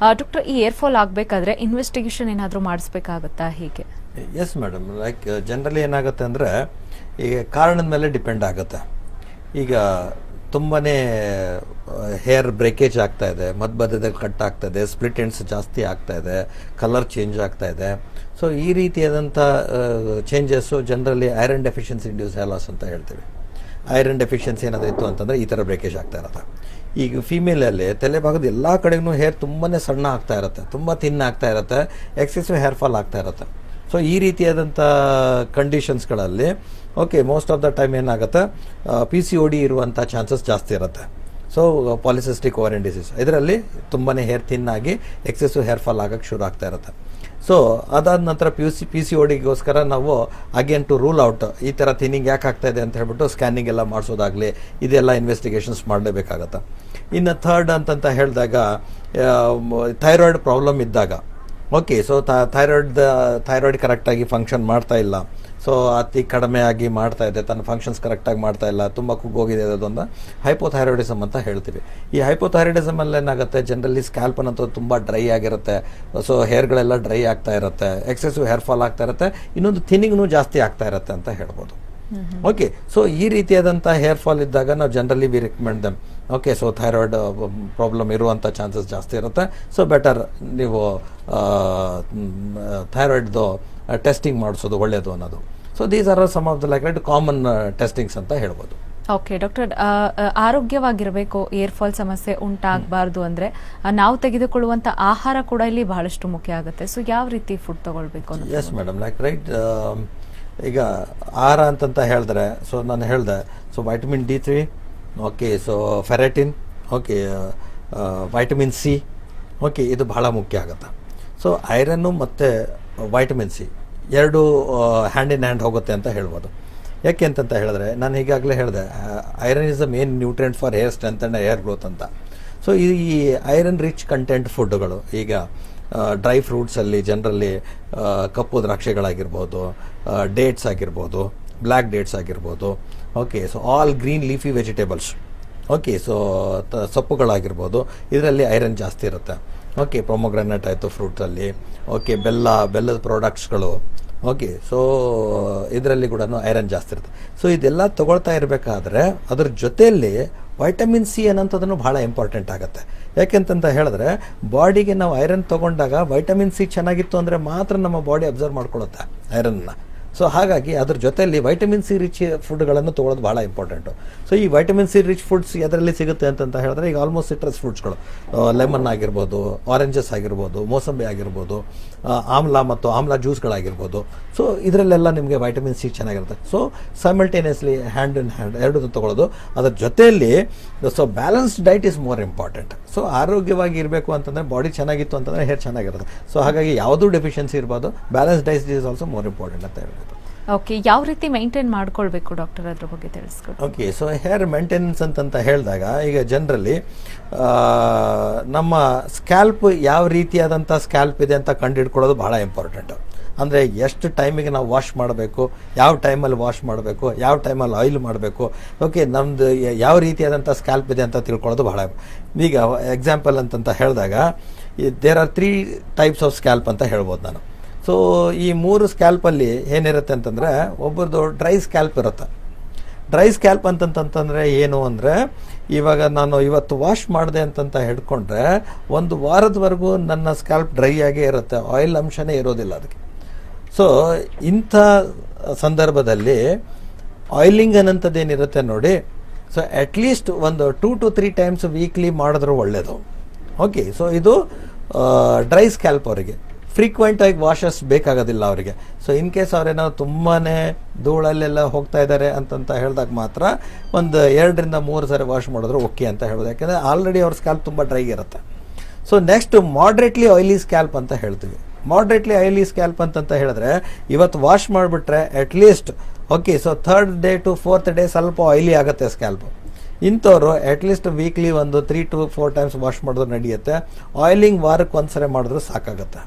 Doctor ಈ hair fall ಆಗಬೇಕಾದ್ರೆ investigation ಏನಾದರೂ ಮಾಡಿಸ್ಬೇಕಾಗುತ್ತಾ ಹೀಗೆ? ಎಸ್ ಮೇಡಮ್ ಲೈಕ್ ಜನರಲಿ ಏನಾಗುತ್ತೆ ಅಂದರೆ ಈಗ ಕಾರಣದ ಮೇಲೆ ಡಿಪೆಂಡ್ ಆಗುತ್ತೆ. ಈಗ ತುಂಬಾ ಹೇರ್ ಬ್ರೇಕೇಜ್ ಆಗ್ತಾ ಇದೆ ಮಧ್ಯ ಮಧ್ಯದಲ್ಲಿ ಕಟ್ ಆಗ್ತಾ ಇದೆ ಸ್ಪ್ಲಿಟ್ ಎಂಡ್ಸ್ ಜಾಸ್ತಿ ಆಗ್ತಾ ಇದೆ ಕಲರ್ ಚೇಂಜ್ ಆಗ್ತಾ ಇದೆ. ಸೊ ಈ ರೀತಿಯಾದಂಥ changes generally iron deficiency induce hair loss ಅಂತ ಹೇಳ್ತೀವಿ. ಐರನ್ ಡೆಫಿಷಿಯನ್ಸಿ ಏನಾದರೂ ಇತ್ತು ಅಂತಂದರೆ ಈ ಥರ ಬ್ರೇಕೇಜ್ ಆಗ್ತಾ ಇರುತ್ತೆ. ಈಗ ಫಿಮೇಲಲ್ಲಿ ತಲೆ ಭಾಗದ ಎಲ್ಲ ಕಡೆಗೂ ಹೇರ್ ತುಂಬಾ ಸಣ್ಣ ಆಗ್ತಾ ಇರುತ್ತೆ, ತುಂಬ ತಿನ್ನ ಆಗ್ತಾ ಇರುತ್ತೆ ಎಕ್ಸೆಸಿವ್ ಹೇರ್ ಫಾಲ್ ಆಗ್ತಾ ಇರುತ್ತೆ. ಸೊ ಈ ರೀತಿಯಾದಂಥ ಕಂಡೀಷನ್ಸ್ಗಳಲ್ಲಿ okay most of the time ಏನಾಗುತ್ತೆ ಪಿ ಸಿ ಒ ಡಿ ಇರುವಂಥ ಚಾನ್ಸಸ್ ಜಾಸ್ತಿ ಇರುತ್ತೆ. ಸೊ ಪಾಲಿಸಿಸ್ಟಿಕ್ ಓವರಿನ್ ಡಿಸೀಸ್ ಇದರಲ್ಲಿ ತುಂಬಾ ಹೇರ್ ತಿನ್ನಾಗಿ ಎಕ್ಸೆಸಿವ್ ಹೇರ್ ಫಾಲ್ ಆಗೋಕ್ಕೆ ಶುರು ಆಗ್ತಾ ಇರುತ್ತೆ. ಸೊ ಅದಾದ ನಂತರ P U C P C ಡಿಗೋಸ್ಕರ ನಾವು ಅಗೇನ್ ಟು ರೂಲ್ ಔಟ್ ಈ ಥರ ಥಿನ್ನಿಂಗ್ ಯಾಕೆ ಆಗ್ತಾ ಇದೆ ಅಂತ ಹೇಳ್ಬಿಟ್ಟು ಸ್ಕ್ಯಾನಿಂಗ್ ಎಲ್ಲ ಮಾಡಿಸೋದಾಗಲಿ ಇದೆಲ್ಲ ಇನ್ವೆಸ್ಟಿಗೇಷನ್ಸ್ ಮಾಡಲೇಬೇಕಾಗತ್ತೆ. ಇನ್ನು ಥರ್ಡ್ ಅಂತಂತ ಹೇಳಿದಾಗ ಥೈರಾಯ್ಡ್ ಪ್ರಾಬ್ಲಮ್ ಇದ್ದಾಗ ಓಕೆ ಸೊ ಥೈರಾಯ್ಡ್ ಥೈರಾಯ್ಡ್ ಕರೆಕ್ಟಾಗಿ ಫಂಕ್ಷನ್ ಮಾಡ್ತಾ ಇಲ್ಲ. ಸೊ ಅತಿ ಕಡಿಮೆ ಆಗಿ ಮಾಡ್ತಾ ಇದೆ, ತನ್ನ ಫಂಕ್ಷನ್ಸ್ ಕರೆಕ್ಟಾಗಿ ಮಾಡ್ತಾ ಇಲ್ಲ, ತುಂಬ ಕುಗ್ಗೋಗಿದೆ ಅದೊಂದು ಹೈಪೋಥೈರಾಯ್ಡಿಸಮ್ ಅಂತ ಹೇಳ್ತೀವಿ. ಈ ಹೈಪೋಥೈರಾಯ್ಡಿಸಮ್ ಅಲ್ಲಿ ಏನಾಗುತ್ತೆ? ಜನರಲಿ ಸ್ಕ್ಯಾಲ್ಪ್ ಅನ್ನೋದು ತುಂಬ ಡ್ರೈ ಆಗಿರುತ್ತೆ. ಸೊ ಹೇರ್ಗಳೆಲ್ಲ ಡ್ರೈ ಆಗ್ತಾ ಇರುತ್ತೆ ಎಕ್ಸೆಸಿವ್ ಹೇರ್ ಫಾಲ್ ಆಗ್ತಾ ಇರುತ್ತೆ, ಇನ್ನೊಂದು ಥಿನ್ನಿಂಗ್ನು ಜಾಸ್ತಿ ಆಗ್ತಾ ಇರುತ್ತೆ ಅಂತ ಹೇಳ್ಬೋದು. ಓಕೆ ಸೊ ಈ ರೀತಿಯಾದಂಥ ಹೇರ್ ಫಾಲ್ ಇದ್ದಾಗ ನಾವು generally we recommend them okay so thyroid problem ಇರುವಂಥ ಚಾನ್ಸಸ್ ಜಾಸ್ತಿ ಇರುತ್ತೆ. ಸೊ ಬೆಟರ್ ನೀವು ಥೈರಾಯ್ಡ್ದು ಟೆಸ್ಟಿಂಗ್ ಮಾಡಿಸೋದು ಒಳ್ಳೆಯದು ಅನ್ನೋದು. So these are some of the like common testings ಅಂತ ಹೇಳ್ಬೋದು. ಓಕೆ ಡಾಕ್ಟರ್ ಆರೋಗ್ಯವಾಗಿರಬೇಕು ಏರ್ ಫಾಲ್ ಸಮಸ್ಯೆ ಉಂಟಾಗಬಾರ್ದು ಅಂದ್ರೆ ನಾವು ತೆಗೆದುಕೊಳ್ಳುವಂಥ ಆಹಾರ ಕೂಡ ಇಲ್ಲಿ ಬಹಳಷ್ಟು ಮುಖ್ಯ ಆಗುತ್ತೆ. ಸೊ ಯಾವ ರೀತಿ ಫುಡ್ ತಗೊಳ್ಬೇಕು ಅನ್ನೋದು ಎಸ್ ಮೇಡಮ್ ಲೈಕ್ ರೈಟ್ ಈಗ ಆರ ಅಂತಂತ ಹೇಳಿದ್ರೆ ಸೊ ನಾನು ಹೇಳಿದೆ so vitamin D three okay so ferritin okay vitamin C okay ಇದು ಬಹಳ ಮುಖ್ಯ ಆಗುತ್ತೆ. ಸೊ ಐರನ್ನು ಮತ್ತು ವೈಟಮಿನ್ ಸಿ ಎರಡು ಹ್ಯಾಂಡ್ ಇನ್ ಹ್ಯಾಂಡ್ ಹೋಗುತ್ತೆ ಅಂತ ಹೇಳ್ಬೋದು. ಯಾಕೆ ಅಂತಂತ ಹೇಳಿದ್ರೆ, ನಾನು ಈಗಾಗಲೇ ಹೇಳಿದೆ iron is the main nutrient for hair strength and hair growth ಅಂತ. ಸೊ ಈ ಐರನ್ ರಿಚ್ ಕಂಟೆಂಟ್ ಫುಡ್ಗಳು ಈಗ ಡ್ರೈ ಫ್ರೂಟ್ಸಲ್ಲಿ ಜನರಲ್ಲಿ ಕಪ್ಪು ದ್ರಾಕ್ಷಿಗಳಾಗಿರ್ಬೋದು ಡೇಟ್ಸ್ ಆಗಿರ್ಬೋದು ಬ್ಲ್ಯಾಕ್ ಡೇಟ್ಸ್ ಆಗಿರ್ಬೋದು. Okay so all green leafy vegetables okay so ಸೊಪ್ಪುಗಳಾಗಿರ್ಬೋದು. ಇದರಲ್ಲಿ ಐರನ್ ಜಾಸ್ತಿ ಇರುತ್ತೆ. ಓಕೆ ಪ್ರೊಮೊಗ್ರಾನೆಟ್ ಆಯಿತು ಫ್ರೂಟ್ಸಲ್ಲಿ ಓಕೆ ಬೆಲ್ಲ, ಬೆಲ್ಲದ ಪ್ರಾಡಕ್ಟ್ಸ್ಗಳು ಓಕೆ ಸೊ ಇದರಲ್ಲಿ ಕೂಡ ಐರನ್ ಜಾಸ್ತಿ ಇರುತ್ತೆ. ಸೊ ಇದೆಲ್ಲ ತೊಗೊಳ್ತಾ ಇರಬೇಕಾದ್ರೆ, ಅದ್ರ ಜೊತೆಯಲ್ಲಿ ವೈಟಮಿನ್ ಸಿ ಅನ್ನೋಂಥದ್ದನ್ನು ಭಾಳ ಇಂಪಾರ್ಟೆಂಟ್ ಆಗುತ್ತೆ. ಯಾಕೆಂತಂತ ಹೇಳಿದ್ರೆ ಬಾಡಿಗೆ ನಾವು ಐರನ್ ತಗೊಂಡಾಗ ವೈಟಮಿನ್ ಸಿ ಚೆನ್ನಾಗಿತ್ತು ಅಂದರೆ ಮಾತ್ರ ನಮ್ಮ ಬಾಡಿ ಅಬ್ಸರ್ವ್ ಮಾಡ್ಕೊಳ್ಳುತ್ತೆ ಐರನ್ನ ಸೊ ಹಾಗಾಗಿ ಅದ್ರ ಜೊತೆಯಲ್ಲಿ ವೈಟಮಿನ್ ಸಿ ರಿಚ್ ಫುಡ್ಗಳನ್ನು ತೊಗೊಳೋದು ಭಾಳ ಇಂಪಾರ್ಟೆಂಟು ಸೊ ಈ ವೈಟಮಿನ್ ಸಿ ರಿಚ್ ಫುಡ್ಸ್ ಅದರಲ್ಲಿ ಸಿಗುತ್ತೆ ಅಂತಂತ ಹೇಳಿದ್ರೆ ಈಗ ಆಲ್ಮೋಸ್ಟ್ ಸಿಟ್ರಸ್ ಫ್ರೂಟ್ಸ್ಗಳು ಲೆಮನ್ ಆಗಿರ್ಬೋದು ಆರೆಂಜಸ್ ಆಗಿರ್ಬೋದು ಮೋಸಂಬಿ ಆಗಿರ್ಬೋದು ಆಮ್ಲ ಮತ್ತು ಆಮ್ಲ ಜ್ಯೂಸ್ಗಳಾಗಿರ್ಬೋದು ಸೊ ಇದರಲ್ಲೆಲ್ಲ ನಿಮಗೆ ವೈಟಮಿನ್ ಸಿ ಚೆನ್ನಾಗಿರುತ್ತೆ. So simultaneously hand in hand ಎರಡೂ ತೊಗೊಳ್ಳೋದು ಅದರ ಜೊತೆಯಲ್ಲಿ so balanced diet is more important so ಆರೋಗ್ಯವಾಗಿ ಇರಬೇಕು ಅಂತಂದರೆ ಬಾಡಿ ಚೆನ್ನಾಗಿತ್ತು ಅಂತಂದರೆ ಹೇರ್ ಚೆನ್ನಾಗಿರುತ್ತೆ. ಸೊ ಹಾಗಾಗಿ ಯಾವುದೂ ಡೆಫಿಷಿಯನ್ಸಿ ಇರ್ಬೋದು balance diet is also more important ಅಂತ ಹೇಳ್ಬೋದು. ಓಕೆ, ಯಾವ ರೀತಿ ಮೇಂಟೈನ್ ಮಾಡ್ಕೊಳ್ಬೇಕು ಡಾಕ್ಟರ್ ಅದ್ರ ಬಗ್ಗೆ ತಿಳಿಸ್ಕೊಡಿ. ಓಕೆ ಸೊ ಹೇರ್ ಮೇಂಟೆನೆನ್ಸ್ ಅಂತಂತ ಹೇಳಿದಾಗ, ಈಗ ಜನರಲಿ ನಮ್ಮ ಸ್ಕ್ಯಾಲ್ಪ್ ಯಾವ ರೀತಿಯಾದಂಥ ಸ್ಕ್ಯಾಲ್ಪ್ ಇದೆ ಅಂತ ಕಂಡುಹಿಡ್ಕೊಳ್ಳೋದು ಬಹಳ ಇಂಪಾರ್ಟೆಂಟು ಅಂದರೆ ಎಷ್ಟು ಟೈಮಿಗೆ ನಾವು ವಾಶ್ ಮಾಡಬೇಕು, ಯಾವ ಟೈಮಲ್ಲಿ ವಾಶ್ ಮಾಡಬೇಕು, ಯಾವ ಟೈಮಲ್ಲಿ ಆಯಿಲ್ ಮಾಡಬೇಕು, ಓಕೆ ನಮ್ಮದು ಯಾವ ರೀತಿಯಾದಂಥ ಸ್ಕ್ಯಾಲ್ಪ್ ಇದೆ ಅಂತ ತಿಳ್ಕೊಳ್ಳೋದು ಬಹಳ ಈಗ ಎಕ್ಸಾಂಪಲ್ ಅಂತಂತ ಹೇಳಿದಾಗ there are three types of scalp ಅಂತ ಹೇಳ್ಬೋದು ನಾನು. ಸೊ ಈ ಮೂರು ಸ್ಕ್ಯಾಲ್ಪಲ್ಲಿ ಏನಿರುತ್ತೆ ಅಂತಂದರೆ ಒಬ್ಬರದು ಡ್ರೈ ಸ್ಕ್ಯಾಲ್ಪ್ ಇರುತ್ತೆ. ಡ್ರೈ ಸ್ಕ್ಯಾಲ್ಪ್ ಅಂತಂತಂತಂದರೆ ಏನು ಅಂದರೆ, ಇವಾಗ ನಾನು ಇವತ್ತು ವಾಶ್ ಮಾಡಿದೆ ಅಂತಂತ ಹಿಡ್ಕೊಂಡ್ರೆ ಒಂದು ವಾರದವರೆಗೂ ನನ್ನ ಸ್ಕ್ಯಾಲ್ಪ್ ಡ್ರೈ ಆಗೇ ಇರುತ್ತೆ. ಆಯಿಲ್ ಅಂಶನೇ ಇರೋದಿಲ್ಲ ಅದಕ್ಕೆ. ಸೊ ಇಂಥ ಸಂದರ್ಭದಲ್ಲಿ ಆಯಿಲಿಂಗ್ ಅನ್ನೋಂಥದ್ದು ಏನಿರುತ್ತೆ ನೋಡಿ ಸೊ ಅಟ್ಲೀಸ್ಟ್ ಒಂದು two to three times weekly ಮಾಡಿದ್ರೂ ಒಳ್ಳೆಯದು ಓಕೆ ಸೊ ಇದು ಡ್ರೈ ಸ್ಕ್ಯಾಲ್ಪ್ ಅವರಿಗೆ. ಫ್ರೀಕ್ವೆಂಟ್ ಆಗಿ ವಾಷಸ್ ಬೇಕಾಗೋದಿಲ್ಲ ಅವರಿಗೆ. ಸೊ ಇನ್ ಕೇಸ್ ಅವರೇನೋ ತುಂಬಾ ಧೂಳಲ್ಲೆಲ್ಲ ಹೋಗ್ತಾ ಇದ್ದಾರೆ ಅಂತಂತ ಹೇಳಿದಾಗ ಮಾತ್ರ ಒಂದು ಎರಡರಿಂದ ಮೂರು ಸಾರಿ ವಾಶ್ ಮಾಡಿದ್ರು ಓಕೆ ಅಂತ ಹೇಳೋದು ಯಾಕೆಂದರೆ ಆಲ್ರೆಡಿ ಅವ್ರ ಸ್ಕ್ಯಾಲ್ಪ್ ತುಂಬ ಡ್ರೈ ಇರುತ್ತೆ. So next moderately oily scalp ಅಂತ ಹೇಳ್ತೀವಿ. ಮಾಡ್ರೇಟ್ಲಿ ಆಯಿಲಿ ಸ್ಕ್ಯಾಲ್ಪ್ ಅಂತಂತ ಹೇಳಿದ್ರೆ ಇವತ್ತು ವಾಶ್ ಮಾಡಿಬಿಟ್ರೆ at least okay so third day to fourth day ಸ್ವಲ್ಪ ಆಯಿಲಿ ಆಗುತ್ತೆ ಸ್ಕ್ಯಾಲ್ಪ್ ಇಂಥವ್ರು ಅಟ್ಲೀಸ್ಟ್ ವೀಕ್ಲಿ ಒಂದು three to four times wash ಮಾಡಿದ್ರು ನಡೆಯುತ್ತೆ. ಆಯಿಲಿಂಗ್ ವಾರಕ್ಕೆ ಒಂದ್ಸರಿ ಮಾಡಿದ್ರು ಸಾಕಾಗುತ್ತೆ.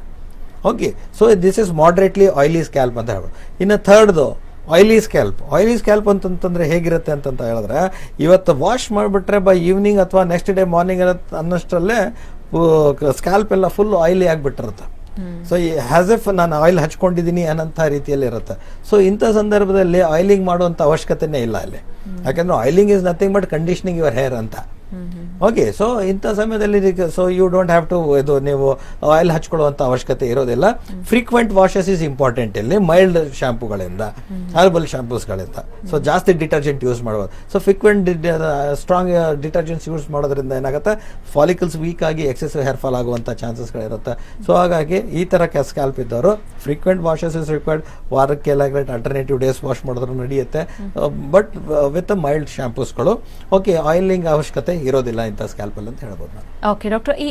Okay so this is moderately oily scalp ಅಂತ ಹೇಳ್ಬೋದು. ಇನ್ನು ಥರ್ಡ್ದು ಆಯಿಲಿ ಸ್ಕ್ಯಾಲ್ಪ್ ಆಯಿಲಿ ಸ್ಕ್ಯಾಲ್ಪ್ ಅಂತಂತಂದರೆ ಹೇಗಿರುತ್ತೆ ಅಂತಂತ ಹೇಳಿದ್ರೆ ಇವತ್ತು ವಾಶ್ ಮಾಡಿಬಿಟ್ರೆ ಬೈ ಈವ್ನಿಂಗ್ ಅಥವಾ ನೆಕ್ಸ್ಟ್ ಡೇ ಮಾರ್ನಿಂಗ್ ಅನ್ನೋಷ್ಟರಲ್ಲೇ ಸ್ಕ್ಯಾಲ್ಪ್ ಎಲ್ಲ ಫುಲ್ ಆಯಿಲಿ ಆಗಿಬಿಟ್ಟಿರುತ್ತೆ. ಸೊ ಹ್ಯಾಸ್ ಎಫ್ ನಾನು ಆಯಿಲ್ ಹಚ್ಕೊಂಡಿದ್ದೀನಿ ಅನ್ನೋಂಥ ರೀತಿಯಲ್ಲಿ ಇರುತ್ತೆ. ಸೊ ಇಂಥ ಸಂದರ್ಭದಲ್ಲಿ ಆಯಿಲಿಂಗ್ ಮಾಡುವಂಥ ಅವಶ್ಯಕತೆನೇ ಇಲ್ಲ ಅಲ್ಲಿ. ಯಾಕಂದ್ರೆ oiling is nothing but conditioning your hair ಅಂತ. ಓಕೆ ಸೊ ಇಂಥ ಸಮಯದಲ್ಲಿ so you don't have to ಇದು ನೀವು ಆಯಿಲ್ ಹಚ್ಕೊಳ್ಳುವಂಥ ಅವಶ್ಯಕತೆ ಇರೋದಿಲ್ಲ. ಫ್ರೀಕ್ವೆಂಟ್ ವಾಷಸ್ ಇಸ್ ಇಂಪಾರ್ಟೆಂಟ್ ಇಲ್ಲಿ ಮೈಲ್ಡ್ ಶ್ಯಾಂಪುಗಳಿಂದ ಹರ್ಬಲ್ ಶ್ಯಾಂಪೂಸ್ಗಳಿಂದ ಸೊ ಜಾಸ್ತಿ ಡಿಟರ್ಜೆಂಟ್ ಯೂಸ್ ಮಾಡ್ಬೋದು. So frequent strong detergents use ಮಾಡೋದ್ರಿಂದ ಏನಾಗುತ್ತೆ? ಫಾಲಿಕಲ್ಸ್ ವೀಕ್ ಆಗಿ ಎಕ್ಸೆಸಿವ್ ಹೇರ್ ಫಾಲ್ ಆಗುವಂಥ ಚಾನ್ಸಸ್ಗಳಿರುತ್ತೆ ಸೊ ಹಾಗಾಗಿ ಈ ಥರ ಸ್ಕ್ಯಾಲ್ಪ್ ಇದ್ದವರು ಫ್ರೀಕ್ವೆಂಟ್ ವಾಷಸ್ ಇಸ್ ರಿಕ್ವೈರ್ಡ್ ವಾರಕ್ಕೆ ಲಾಗ್ರೆಟ್ ಅಲ್ಟರ್ನೇಟಿವ್ ಡೇಸ್ ವಾಶ್ ಮಾಡಿದ್ರು ನಡೆಯುತ್ತೆ. ಬಟ್ ವಿತ್ ಮೈಲ್ಡ್ ಶ್ಯಾಂಪೂಸ್ಗಳು ಓಕೆ ಆಯಿಲಿಂಗ್ ಅವಶ್ಯಕತೆ ಇರೋದಿಲ್ಲ ಇಂಥ ಸ್ಕ್ಯಾಲ್ಪಲ್ ಅಂತ ಹೇಳ್ಬೋದು ನಾನು. ಓಕೆ ಡಾಕ್ಟರ್ ಈ